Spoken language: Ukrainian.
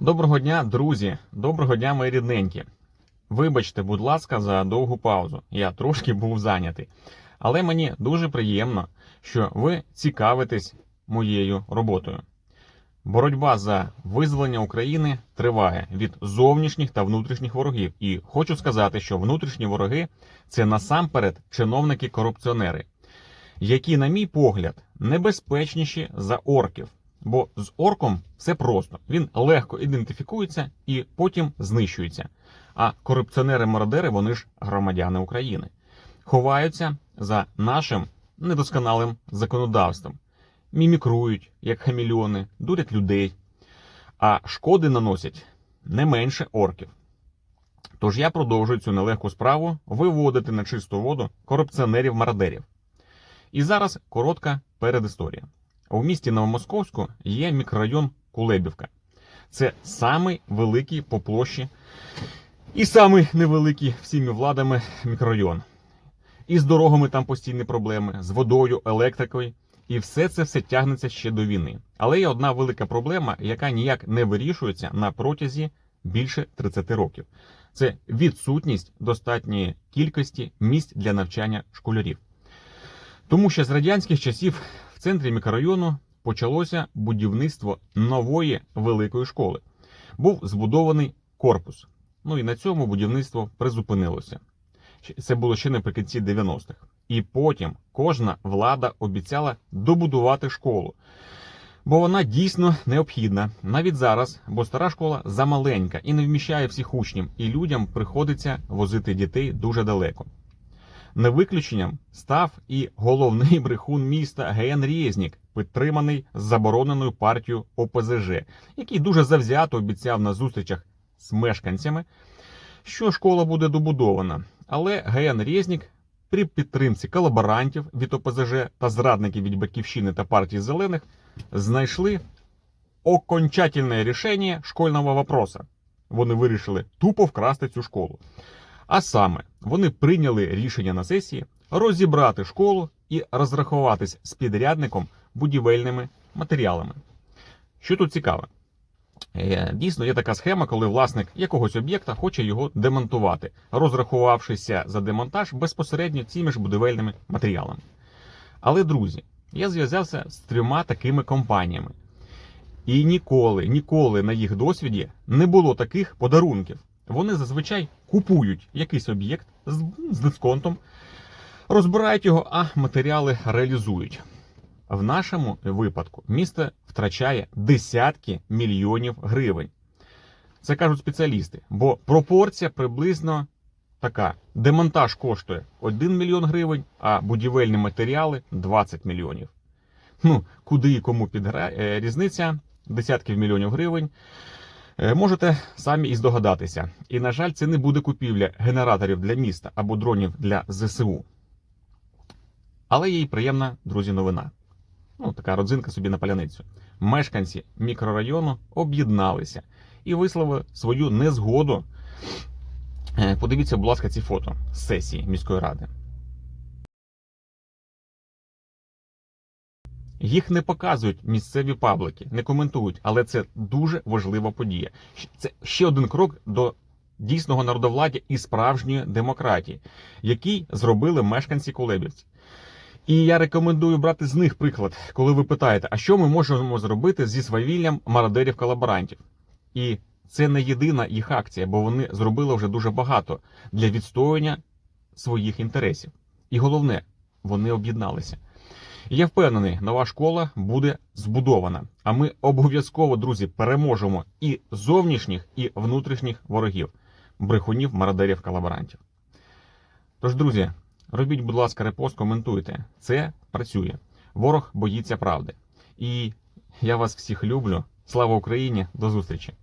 Доброго дня, друзі! Доброго дня, мої рідненькі. Вибачте, будь ласка, за довгу паузу. Я трошки був зайнятий. Але мені дуже приємно, що ви цікавитесь моєю роботою. Боротьба за визволення України триває від зовнішніх та внутрішніх ворогів. І хочу сказати, що внутрішні вороги це насамперед чиновники-корупціонери, які, на мій погляд, небезпечніші за орків. Бо з орком все просто. Він легко ідентифікується і потім знищується. А корупціонери-мародери вони ж громадяни України. Ховаються за нашим недосконалим законодавством, мімікрують, як хамільйони, дурять людей, а шкоди наносять не менше орків. Тож я продовжую цю нелегку справу виводити на чисту воду корупціонерів-мародерів. І зараз коротка передісторія. У місті Новомосковську є мікрорайон Кулебівка. Це самий великий по площі і самий невеликий всіми владами мікрорайон. І з дорогами там постійні проблеми, з водою, електрикою. І все це все тягнеться ще до війни. Але є одна велика проблема, яка ніяк не вирішується на протязі більше 30 років. Це відсутність достатньої кількості місць для навчання школярів. Тому що з радянських часів центрі мікрорайону почалося будівництво нової великої школи. Був збудований корпус. Ну і на цьому будівництво призупинилося. Це було ще наприкінці 90-х. І потім кожна влада обіцяла добудувати школу. Бо вона дійсно необхідна навіть зараз, бо стара школа замаленька і не вміщає всіх учнів, і людям приходиться возити дітей дуже далеко. Не виключенням став і головний брехун міста Ген Резнік, підтриманий забороненою партією ОПЗЖ, який дуже завзято обіцяв на зустрічах з мешканцями, що школа буде добудована. Але Ген Резнік при підтримці колаборантів від ОПЗЖ та зрадників від Батьківщини та партії зелених знайшли окончательне рішення школьного вопроса. Вони вирішили тупо вкрасти цю школу. А саме, вони прийняли рішення на сесії розібрати школу і розрахуватись з підрядником будівельними матеріалами. Що тут цікаве? Дійсно, є така схема, коли власник якогось об'єкта хоче його демонтувати, розрахувавшися за демонтаж безпосередньо цими ж будівельними матеріалами. Але, друзі, я зв'язався з трьома такими компаніями. І ніколи, ніколи на їх досвіді не було таких подарунків. Вони зазвичай купують якийсь об'єкт з, з дисконтом, розбирають його, а матеріали реалізують. В нашому випадку місто втрачає десятки мільйонів гривень. Це кажуть спеціалісти, бо пропорція приблизно така: демонтаж коштує 1 мільйон гривень, а будівельні матеріали 20 мільйонів. Ну, куди і кому підграє різниця десятків мільйонів гривень. Е, Можете самі і здогадатися. І, на жаль, це не буде купівля генераторів для міста або дронів для ЗСУ. Але є й приємна, друзі, новина. Ну, така родзинка собі на паляницю. Мешканці мікрорайону об'єдналися і висловили свою незгоду. Е, Подивіться, будь ласка, ці фото з сесії міської ради. Їх не показують місцеві паблики, не коментують, але це дуже важлива подія. Це ще один крок до дійсного народовладдя і справжньої демократії, який зробили мешканці Кулебівці. І я рекомендую брати з них приклад, коли ви питаєте, а що ми можемо зробити зі свавіллям мародерів-колаборантів? І це не єдина їх акція, бо вони зробили вже дуже багато для відстоювання своїх інтересів. І головне, вони об'єдналися. Я впевнений, нова школа буде збудована. А ми обов'язково, друзі, переможемо і зовнішніх, і внутрішніх ворогів, брехунів, мародерів, колаборантів. Тож, друзі, робіть, будь ласка, репост, коментуйте. Це працює. Ворог боїться правди. І я вас всіх люблю. Слава Україні! До зустрічі!